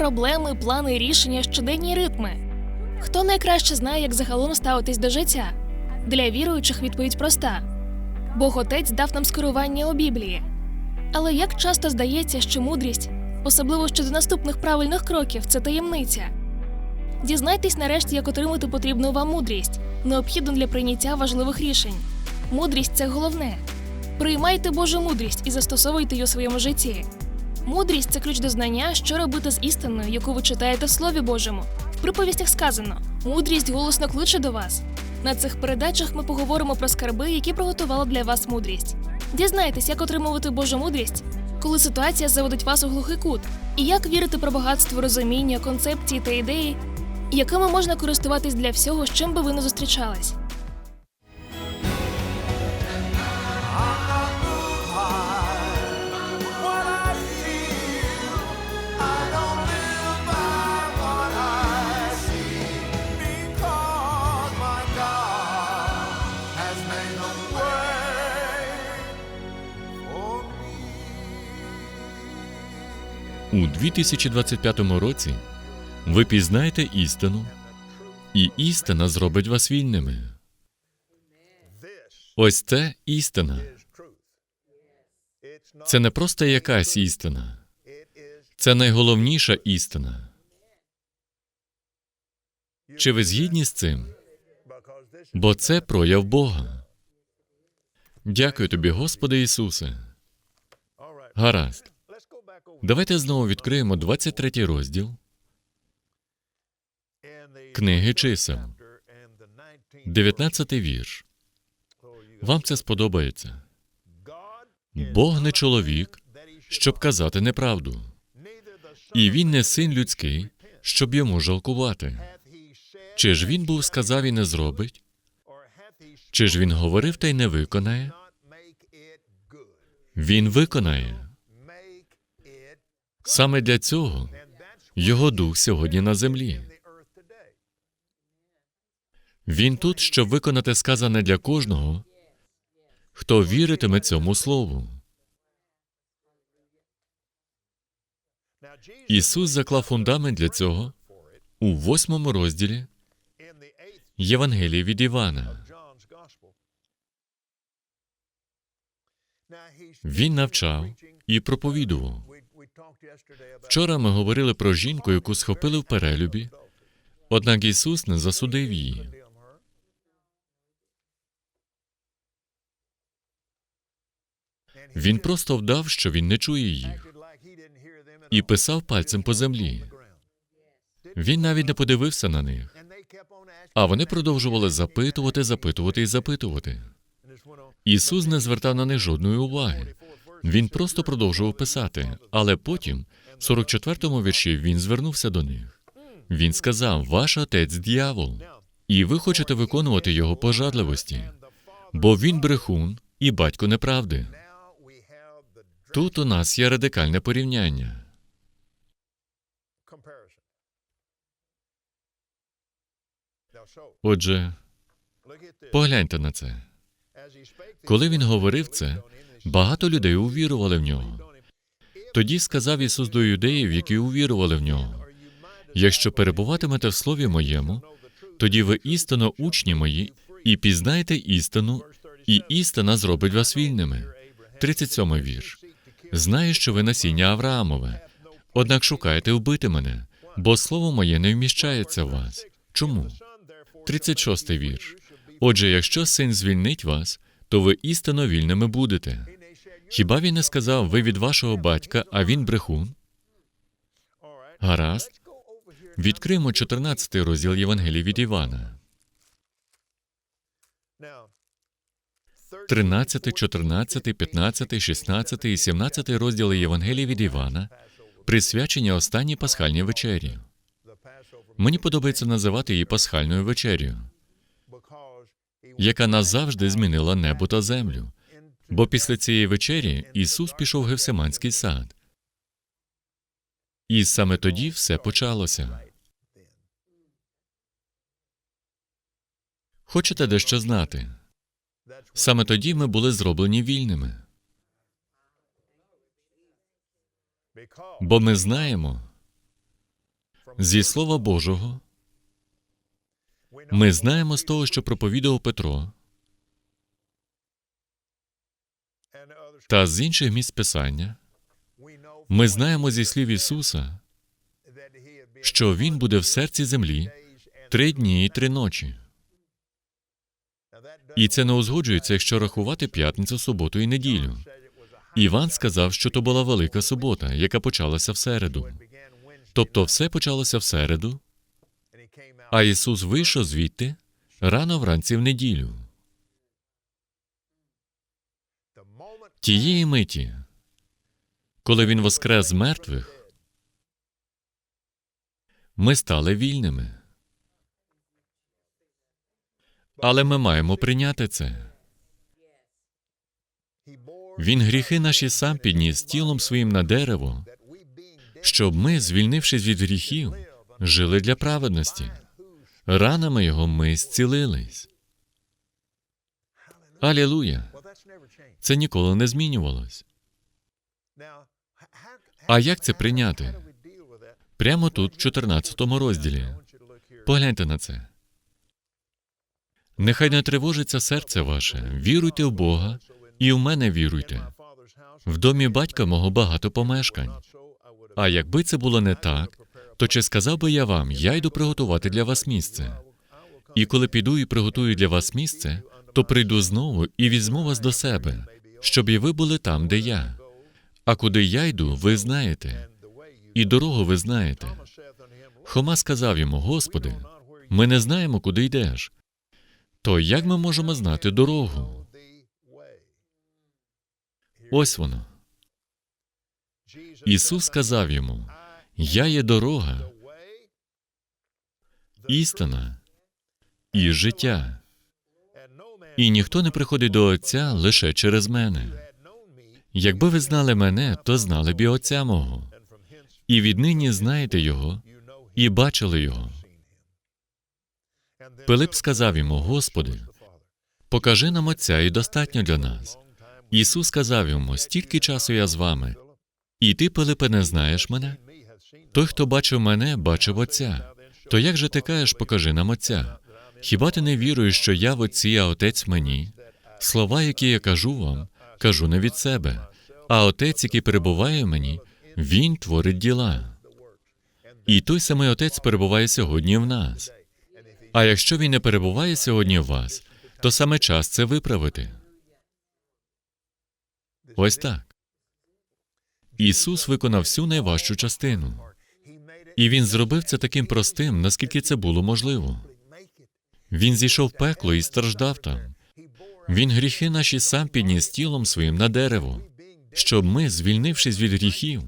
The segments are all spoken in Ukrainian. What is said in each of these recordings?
проблеми, плани, рішення, щоденні ритми. Хто найкраще знає, як загалом ставитись до життя? Для віруючих відповідь проста: Бог Отець дав нам скерування у Біблії. Але як часто здається, що мудрість, особливо щодо наступних правильних кроків, це таємниця. Дізнайтесь нарешті, як отримати потрібну вам мудрість, необхідну для прийняття важливих рішень. Мудрість це головне. Приймайте Божу мудрість і застосовуйте її у своєму житті. Мудрість це ключ до знання, що робити з істиною, яку ви читаєте в Слові Божому. В приповістях сказано: мудрість голосно кличе до вас. На цих передачах ми поговоримо про скарби, які приготувала для вас мудрість. Дізнайтесь, як отримувати Божу мудрість, коли ситуація заводить вас у глухий кут, і як вірити про багатство розуміння, концепції та ідеї, якими можна користуватись для всього, з чим би ви не зустрічались. 2025 році ви пізнаєте істину, і істина зробить вас вільними. Ось це істина. Це не просто якась істина, це найголовніша істина. Чи ви згідні з цим? Бо це прояв Бога. Дякую тобі, Господи Ісусе. Гаразд. Давайте знову відкриємо 23 розділ Книги чисел, 19 вірш. Вам це сподобається. Бог не чоловік, щоб казати неправду, і він не син людський, щоб йому жалкувати. Чи ж він був сказав і не зробить? Чи ж він говорив та й не виконає? Він виконає. Саме для цього його дух сьогодні на землі. Він тут, щоб виконати сказане для кожного, хто віритиме цьому слову. Ісус заклав фундамент для цього у восьмому розділі Євангелії від Івана. Він навчав і проповідував. Вчора ми говорили про жінку, яку схопили в перелюбі, однак Ісус не засудив її. Він просто вдав, що він не чує їх, і писав пальцем по землі. Він навіть не подивився на них, а вони продовжували запитувати, запитувати і запитувати. Ісус не звертав на них жодної уваги. Він просто продовжував писати, але потім, в 44-му вірші, він звернувся до них. Він сказав: Ваш отець дьявол, і ви хочете виконувати його пожадливості, бо він брехун і батько неправди. Тут у нас є радикальне порівняння. Отже, погляньте на це. Коли він говорив це, багато людей увірували в нього. Тоді сказав Ісус до юдеїв, які увірували в нього. Якщо перебуватимете в слові моєму, тоді ви істинно учні мої, і пізнаєте істину, і істина зробить вас вільними. 37 вірш. Знаю, що ви насіння Авраамове, однак шукаєте вбити мене, бо слово моє не вміщається в вас. Чому? 36 вірш. Отже, якщо син звільнить вас, то ви істинно вільними будете. Хіба він не сказав, ви від вашого батька, а він брехун? Гаразд. Відкриємо 14 розділ Євангелії від Івана. 13, 14, 15, 16 і 17 розділи Євангелії від Івана присвячені останній пасхальній вечері. Мені подобається називати її пасхальною вечерю, яка назавжди змінила небо та землю. Бо після цієї вечері Ісус пішов в Гевсиманський сад. І саме тоді все почалося. Хочете дещо знати? Саме тоді ми були зроблені вільними. Бо ми знаємо, Зі Слова Божого ми знаємо з того, що проповідав Петро, та з інших місць Писання, ми знаємо зі слів Ісуса, що Він буде в серці землі три дні і три ночі. І це не узгоджується, якщо рахувати п'ятницю, суботу і неділю. Іван сказав, що то була велика субота, яка почалася в середу. Тобто все почалося в середу, а Ісус вийшов звідти рано вранці в неділю. Тієї миті, коли Він воскрес з мертвих, ми стали вільними. Але ми маємо прийняти це. Він гріхи наші сам підніс тілом своїм на дерево, щоб ми, звільнившись від гріхів, жили для праведності. Ранами його ми зцілились. Алілуя! Це ніколи не змінювалось. А як це прийняти? Прямо тут, в 14 розділі. Погляньте на це. Нехай не тривожиться серце ваше. Віруйте в Бога і в мене віруйте. В домі батька мого багато помешкань. А якби це було не так, то чи сказав би я вам, я йду приготувати для вас місце? І коли піду і приготую для вас місце, то прийду знову і візьму вас до себе, щоб і ви були там, де я. А куди я йду, ви знаєте, і дорогу ви знаєте. Хома сказав йому: Господи, ми не знаємо, куди йдеш. То як ми можемо знати дорогу? Ось воно. Ісус сказав йому: Я є дорога, істина і життя, і ніхто не приходить до Отця лише через мене. Якби ви знали мене, то знали б і Отця мого, і віднині знаєте Його і бачили Його. Пилип сказав йому: Господи, покажи нам Отця і достатньо для нас. Ісус сказав йому: стільки часу я з вами, і ти, Пилипе, не знаєш мене? Той, хто бачив мене, бачив Отця. То як же ти кажеш, покажи нам Отця? Хіба ти не віруєш, що я в Отці, а Отець мені? Слова, які я кажу вам, кажу не від себе, а Отець, який перебуває в мені, Він творить діла. І той самий Отець перебуває сьогодні в нас. А якщо він не перебуває сьогодні в вас, то саме час це виправити. Ось так. Ісус виконав всю найважчу частину, і Він зробив це таким простим, наскільки це було можливо. Він зійшов в пекло і страждав там. Він гріхи наші сам підніс тілом своїм на дерево, щоб ми, звільнившись від гріхів,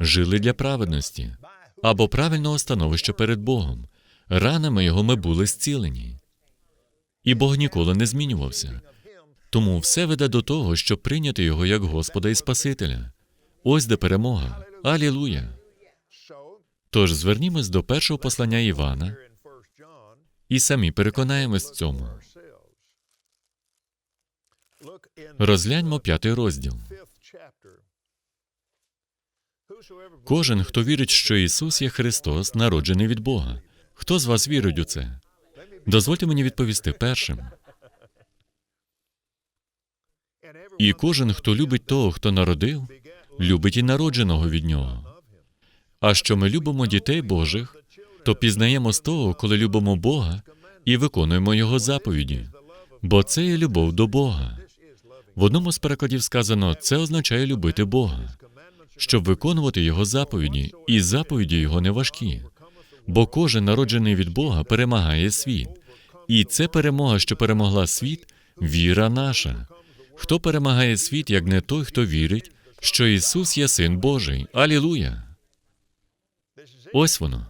жили для праведності або правильного становища перед Богом. Ранами його ми були зцілені. І Бог ніколи не змінювався. Тому все веде до того, щоб прийняти його як Господа і Спасителя. Ось де перемога. Алілуя! Тож звернімось до першого послання Івана і самі переконаємось в цьому. Розгляньмо п'ятий розділ. Кожен, хто вірить, що Ісус є Христос, народжений від Бога. Хто з вас вірить у це? Дозвольте мені відповісти першим. І кожен, хто любить того, хто народив, любить і народженого від нього. А що ми любимо дітей Божих, то пізнаємо з того, коли любимо Бога і виконуємо Його заповіді, бо це є любов до Бога. В одному з перекладів сказано, це означає любити Бога, щоб виконувати Його заповіді, і заповіді Його не важкі. Бо кожен народжений від Бога перемагає світ. І це перемога, що перемогла світ, віра наша. Хто перемагає світ, як не той, хто вірить, що Ісус є Син Божий. Алілуя! Ось воно.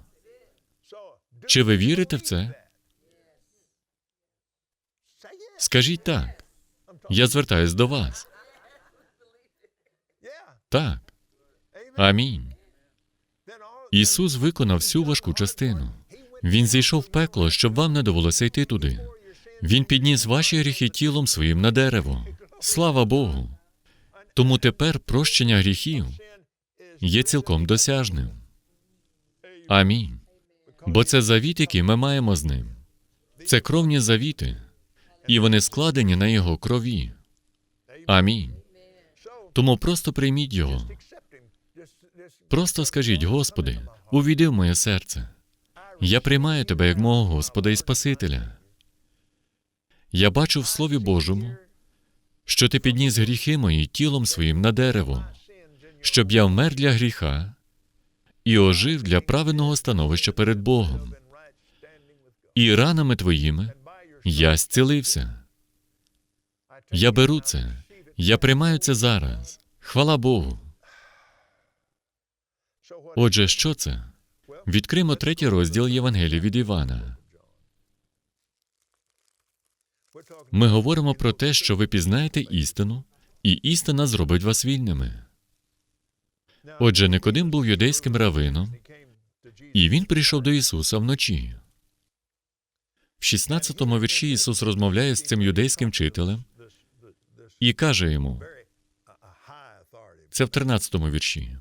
Чи ви вірите в це? Скажіть так. Я звертаюсь до вас. Так. Амінь. Ісус виконав всю важку частину. Він зійшов в пекло, щоб вам не довелося йти туди. Він підніс ваші гріхи тілом своїм на дерево. Слава Богу. Тому тепер прощення гріхів є цілком досяжним. Амінь. Бо це завіт, який ми маємо з ним. Це кровні завіти, і вони складені на його крові. Амінь. Тому просто прийміть його. Просто скажіть, Господи, увійди в моє серце. Я приймаю тебе як мого Господа і Спасителя. Я бачу в Слові Божому, що ти підніс гріхи мої тілом своїм на дерево, щоб я вмер для гріха і ожив для праведного становища перед Богом. І ранами твоїми я зцілився. Я беру це, я приймаю це зараз. Хвала Богу. Отже, що це? Відкримо третій розділ Євангелія від Івана. Ми говоримо про те, що ви пізнаєте істину, і істина зробить вас вільними. Отже, Никодим був юдейським равином, і він прийшов до Ісуса вночі. В 16-му вірші Ісус розмовляє з цим юдейським вчителем і каже йому: це в 13-му вірші.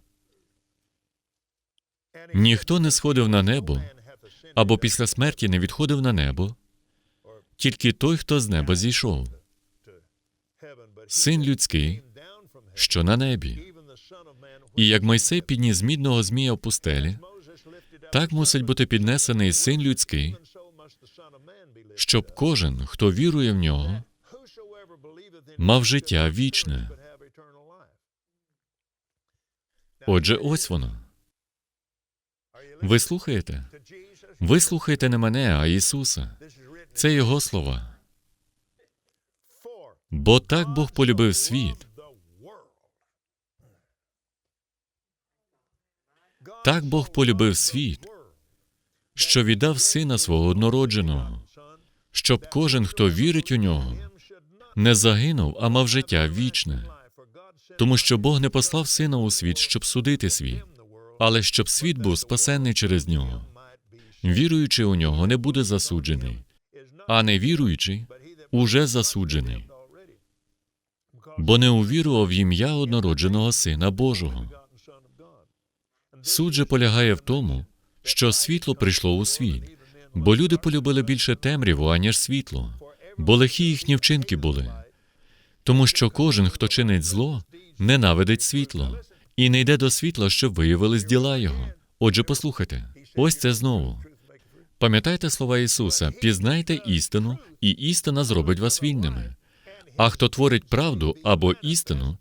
Ніхто не сходив на небо або після смерті не відходив на небо, тільки той, хто з неба зійшов, син людський, що на небі. І як Мойсей підніс мідного змія в пустелі, так мусить бути піднесений син людський, щоб кожен, хто вірує в нього, мав життя вічне. Отже, ось воно. Ви слухаєте? Ви слухаєте не мене, а Ісуса. Це Його слова. Бо так Бог полюбив світ, так Бог полюбив світ, що віддав сина свого однородженого, щоб кожен, хто вірить у нього, не загинув, а мав життя вічне. Тому що Бог не послав сина у світ, щоб судити світ, але щоб світ був спасенний через нього. Віруючи у нього, не буде засуджений, а не віруючий уже засуджений, бо не увірував в ім'я однородженого Сина Божого. Суд же полягає в тому, що світло прийшло у світ, бо люди полюбили більше темряву, аніж світло, бо лихі їхні вчинки були. Тому що кожен, хто чинить зло, ненавидить світло і не йде до світла, щоб виявились діла його. Отже, послухайте, ось це знову. Пам'ятайте слова Ісуса: пізнайте істину, і істина зробить вас вільними. А хто творить правду або істину,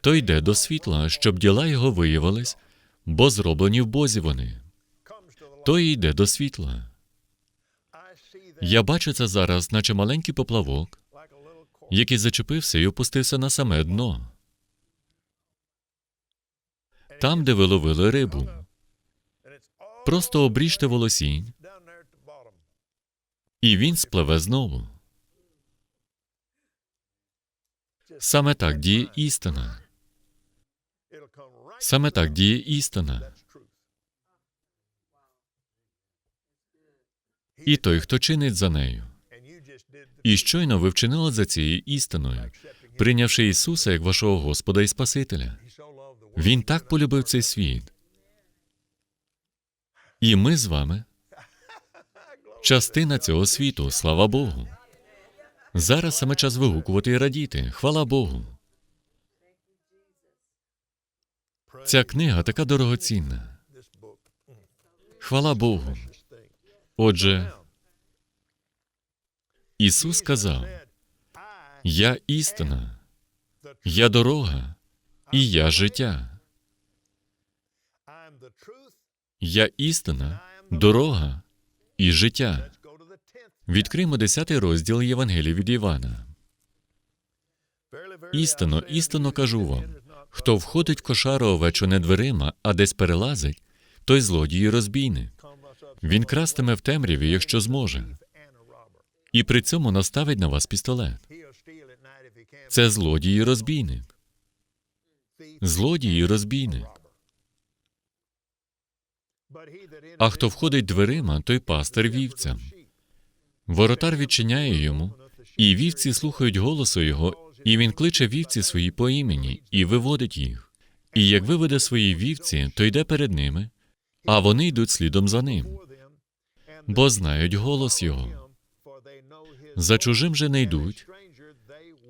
то йде до світла, щоб діла його виявились, бо зроблені в Бозі вони. Той йде до світла. Я бачу це зараз, наче маленький поплавок, який зачепився і опустився на саме дно. Там, де ви ловили рибу. Просто обріжте волосінь, і він спливе знову. Саме так діє істина. Саме так діє істина. І той, хто чинить за нею. І щойно ви вчинили за цією істиною, прийнявши Ісуса як вашого Господа і Спасителя. Він так полюбив цей світ. І ми з вами частина цього світу, слава Богу. Зараз саме час вигукувати і радіти. Хвала Богу. Ця книга така дорогоцінна. Хвала Богу. Отже, Ісус сказав: Я істина, я дорога, і я життя. Я істина, дорога і життя. Відкримо 10 розділ Євангелія від Івана. Істинно, істинно кажу вам: хто входить в кошару овечу не дверима, а десь перелазить, той злодій і розбійник. Він крастиме в темряві, якщо зможе, і при цьому наставить на вас пістолет. Це злодій і розбійник. Злодій розбійник. А хто входить дверима, той пастир вівцям. Воротар відчиняє йому, і вівці слухають голосу його, і він кличе вівці свої по імені і виводить їх. І як виведе свої вівці, то йде перед ними, а вони йдуть слідом за ним. бо знають голос Його. За чужим же не йдуть,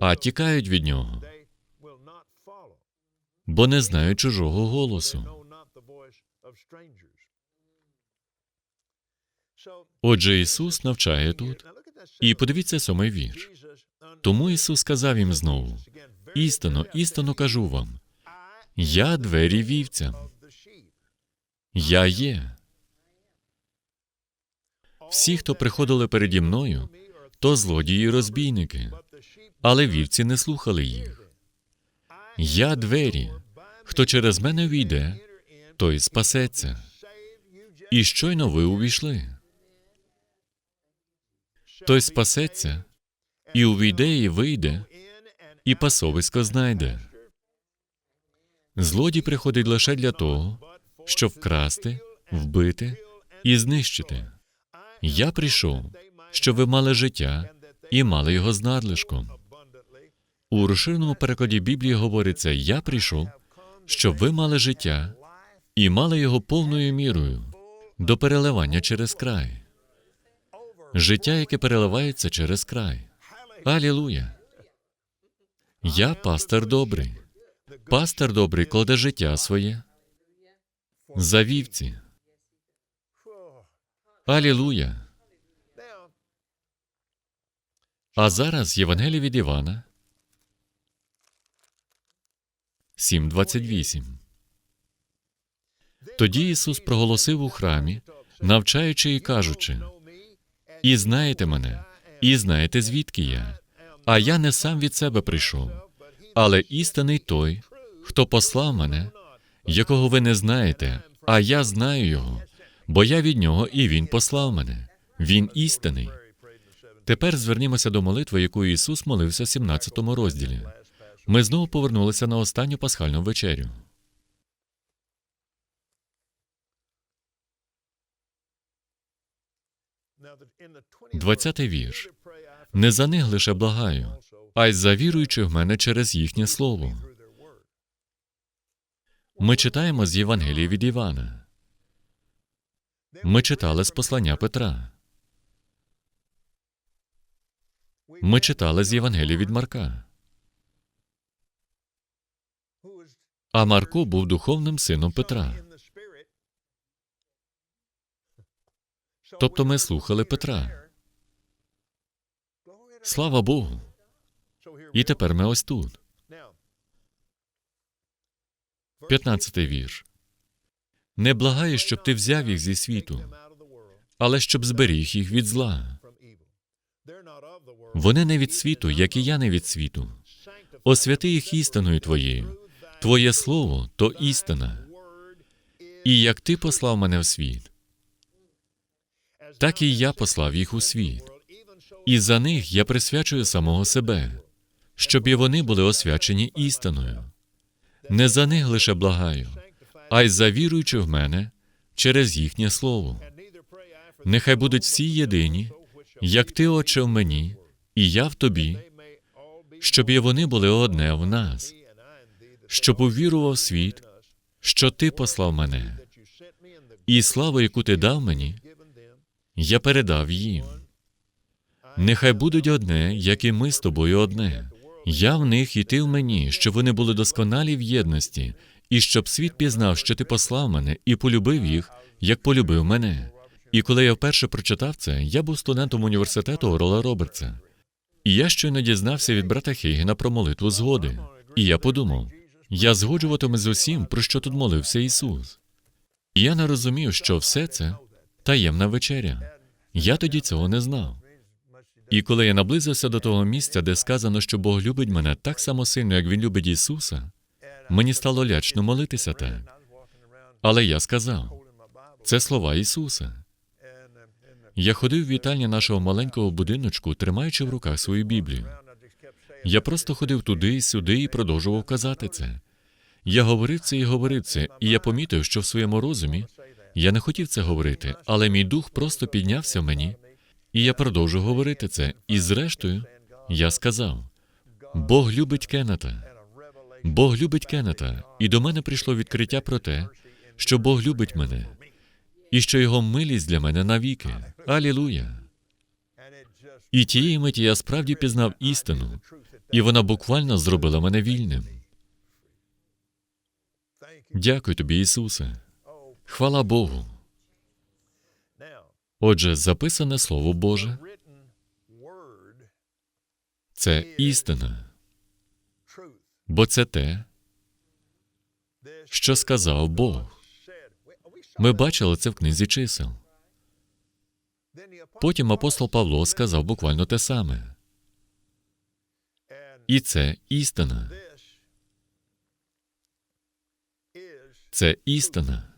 а тікають від нього, бо не знають чужого голосу. Отже, Ісус навчає тут, і подивіться сьомий вірш. Тому Ісус сказав їм знову: істинно, істинно кажу вам, я двері вівцям, я є. Всі, хто приходили переді мною, то злодії і розбійники, але вівці не слухали їх. Я двері. Хто через мене війде, той спасеться. І щойно ви увійшли. Той спасеться, і увійде, і вийде, і пасовисько знайде. Злодій приходить лише для того, щоб вкрасти, вбити і знищити. Я прийшов, щоб ви мали життя і мали його з надлишком. У розширеному перекладі Біблії говориться: Я прийшов, щоб ви мали життя і мали його повною мірою до переливання через край. Життя, яке переливається через край. Алілуя! Я пастор добрий. Пастор добрий кладе життя своє за вівці. Алілуя! А зараз Євангеліє від Івана 7.28. Тоді Ісус проголосив у храмі, навчаючи і кажучи: І знаєте мене, і знаєте, звідки я. А я не сам від себе прийшов, але істинний той, хто послав мене, якого ви не знаєте, а я знаю його, бо я від нього і він послав мене. Він істинний. Тепер звернімося до молитви, якою Ісус молився в 17 розділі. Ми знову повернулися на останню пасхальну вечерю. Двадцятий вірш. Не за них лише благаю, а й за віруючих в мене через їхнє слово. Ми читаємо з Євангелії від Івана. Ми читали з послання Петра. Ми читали з Євангелії від Марка. А Марко був духовним сином Петра. Тобто ми слухали Петра. Слава Богу! І тепер ми ось тут. 15 вірш. Не благаю, щоб ти взяв їх зі світу, але щоб зберіг їх від зла. Вони не від світу, як і я не від світу. Освяти їх істиною твоєю. Твоє слово то істина. І як ти послав мене в світ, так і я послав їх у світ. І за них я присвячую самого себе, щоб і вони були освячені істиною. Не за них лише благаю, а й за віруючих в мене через їхнє слово. Нехай будуть всі єдині, як ти, Отче, в мені, і я в тобі, щоб і вони були одне в нас, щоб увірував світ, що ти послав мене, і славу, яку ти дав мені, я передав їм. Нехай будуть одне, як і ми з тобою одне. Я в них і ти в мені, щоб вони були досконалі в єдності, і щоб світ пізнав, що ти послав мене, і полюбив їх, як полюбив мене. І коли я вперше прочитав це, я був студентом університету Орола Робертса. І я щойно дізнався від брата Хейгена про молитву згоди. І я подумав: я згоджуватиме з усім, про що тут молився Ісус. І я не розумів, що все це таємна вечеря. Я тоді цього не знав. І коли я наблизився до того місця, де сказано, що Бог любить мене так само сильно, як Він любить Ісуса, мені стало лячно молитися так. Але я сказав, це слова Ісуса. Я ходив в вітальні нашого маленького будиночку, тримаючи в руках свою Біблію. Я просто ходив туди і сюди і продовжував казати це. Я говорив це і говорив це, і я помітив, що в своєму розумі я не хотів це говорити, але мій дух просто піднявся в мені, і я продовжу говорити це. І зрештою, я сказав: Бог любить Кеннета. Бог любить Кеннета, і до мене прийшло відкриття про те, що Бог любить мене. і що його милість для мене навіки. Алілуя! І тієї миті я справді пізнав істину, і вона буквально зробила мене вільним. Дякую тобі, Ісусе. Хвала Богу. Отже, записане Слово Боже це істина, бо це те, що сказав Бог. Ми бачили це в книзі чисел. Потім апостол Павло сказав буквально те саме. І це істина. Це істина.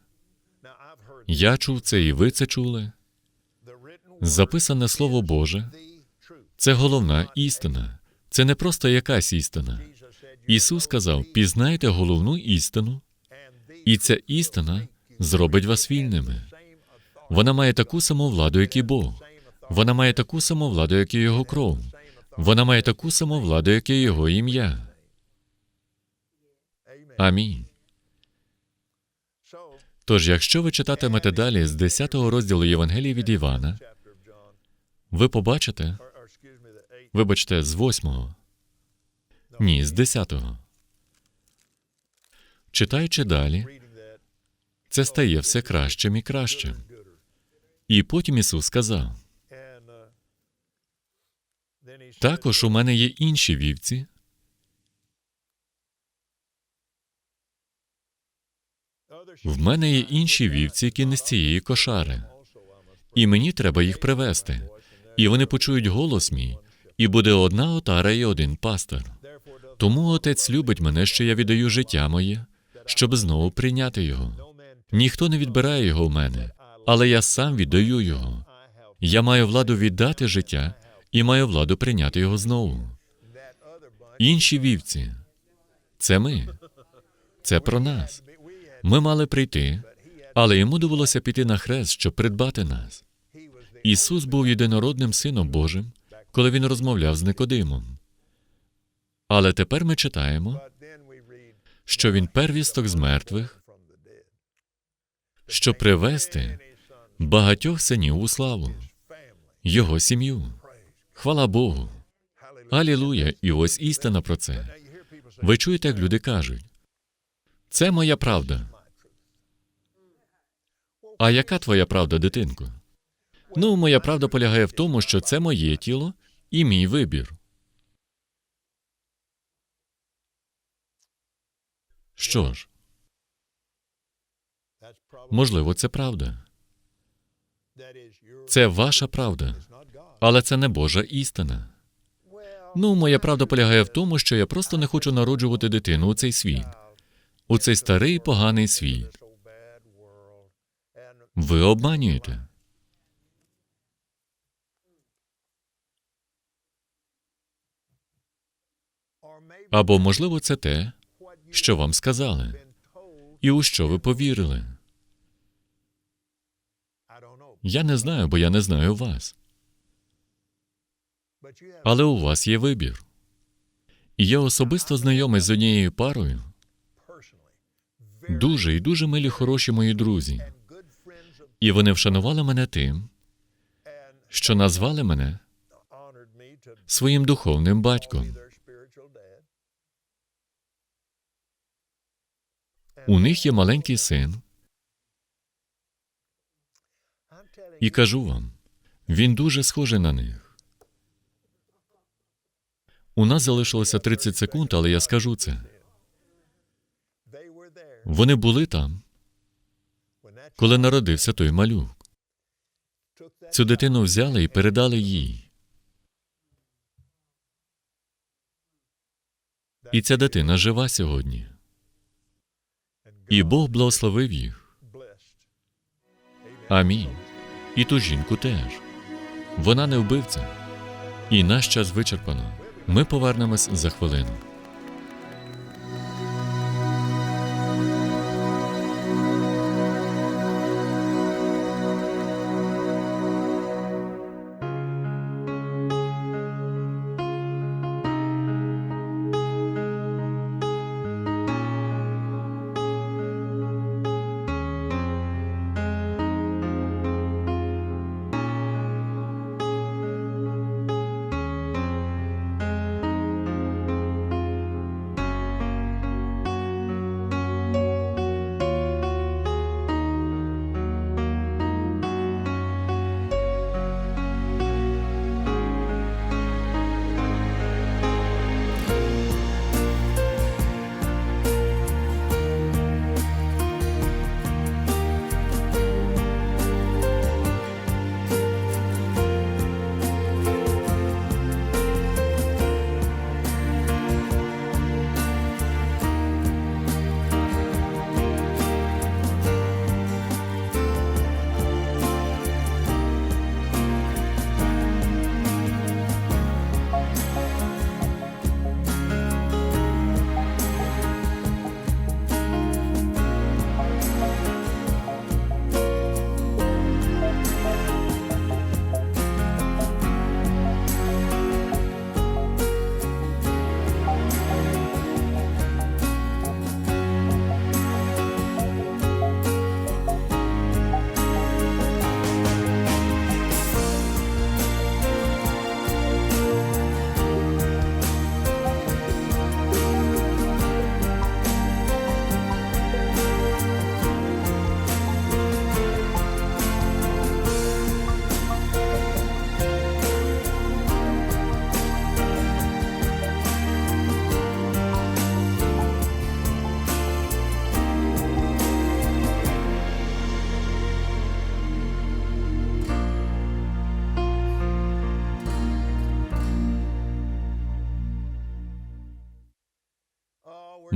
Я чув це, і ви це чули. Записане Слово Боже це головна істина. Це не просто якась істина. Ісус сказав: пізнайте головну істину, і ця істина зробить вас вільними. Вона має таку саму владу, як і Бог. Вона має таку саму владу, як і його кров. Вона має таку саму владу, як і його ім'я. Амінь. Тож, якщо ви читатимете далі з 10 розділу Євангелії від Івана, ви побачите, вибачте, з 8. Ні, з 10. Читаючи далі, це стає все кращим і кращим. І потім Ісус сказав: також у мене є інші вівці, в мене є інші вівці, які не з цієї кошари, і мені треба їх привести. І вони почують голос мій, і буде одна отара і один пастир. Тому отець любить мене, що я віддаю життя моє, щоб знову прийняти його. Ніхто не відбирає його в мене, але я сам віддаю його. Я маю владу віддати життя і маю владу прийняти його знову. Інші вівці це ми, це про нас. Ми мали прийти, але йому довелося піти на хрест, щоб придбати нас. Ісус був єдинородним Сином Божим, коли він розмовляв з Никодимом. Але тепер ми читаємо, що він первісток з мертвих, щоб привести багатьох синів у славу, його сім'ю. Хвала Богу. Алілуя! І ось істина про це. Ви чуєте, як люди кажуть: це моя правда. А яка твоя правда, дитинко? Ну, моя правда полягає в тому, що це моє тіло і мій вибір. Що ж, можливо, це правда. Це ваша правда, але це не Божа істина. Ну, моя правда полягає в тому, що я просто не хочу народжувати дитину у цей світ, у цей старий поганий світ. Ви обманюєте. Або, можливо, це те, що вам сказали, і у що ви повірили. Я не знаю, бо я не знаю вас. Але у вас є вибір. Я особисто знайомий з однією парою, дуже і дуже милі хороші мої друзі. І вони вшанували мене тим, що назвали мене своїм духовним батьком. У них є маленький син, і кажу вам, він дуже схожий на них. У нас залишилося 30 секунд, але я скажу це. Вони були там, коли народився той малюк. Цю дитину взяли і передали їй. І ця дитина жива сьогодні. І Бог благословив їх. Амінь. І ту жінку теж. Вона не вбивця. І наш час вичерпано. Ми повернемось за хвилину.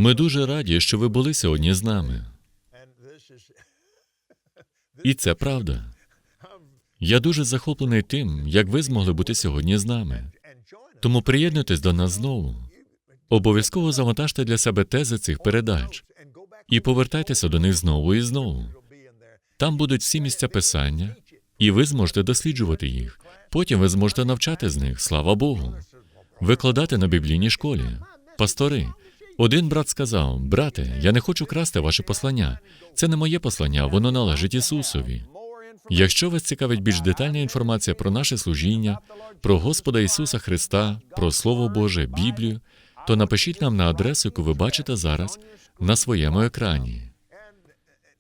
Ми дуже раді, що ви були сьогодні з нами. І це правда. Я дуже захоплений тим, як ви змогли бути сьогодні з нами. Тому приєднуйтесь до нас знову. Обов'язково завантажте для себе тези цих передач і повертайтеся до них знову і знову. Там будуть всі місця писання, і ви зможете досліджувати їх. Потім ви зможете навчати з них, слава Богу. Викладати на біблійній школі. Пастори. Один брат сказав: Брате, я не хочу красти ваше послання. Це не моє послання, воно належить Ісусові. Якщо вас цікавить більш детальна інформація про наше служіння, про Господа Ісуса Христа, про Слово Боже, Біблію, то напишіть нам на адресу, яку ви бачите зараз на своєму екрані.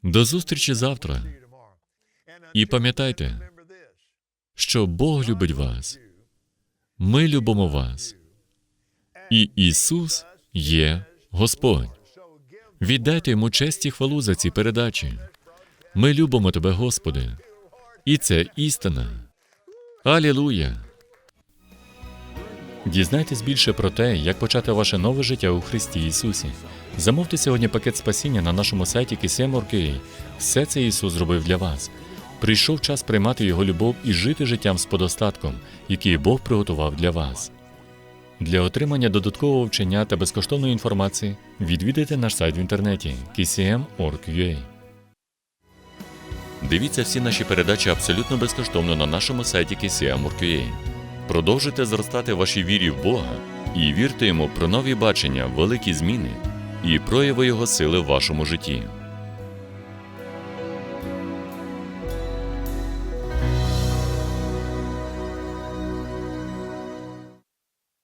До зустрічі завтра. І пам'ятайте, що Бог любить вас. Ми любимо вас. І Ісус є Господь. Віддайте йому честь і хвалу за ці передачі. Ми любимо тебе, Господи. І це істина. Алілуя! Дізнайтесь більше про те, як почати ваше нове життя у Христі Ісусі. Замовте сьогодні пакет спасіння на нашому сайті KCM.org.ua. Все це Ісус зробив для вас. Прийшов час приймати Його любов і жити життям з подостатком, який Бог приготував для вас. Для отримання додаткового вчення та безкоштовної інформації відвідайте наш сайт в інтернеті kcm.org.ua. Дивіться всі наші передачі абсолютно безкоштовно на нашому сайті kcm.org.ua. Продовжуйте зростати вашій вірі в Бога і вірте йому про нові бачення, великі зміни і прояви Його сили в вашому житті.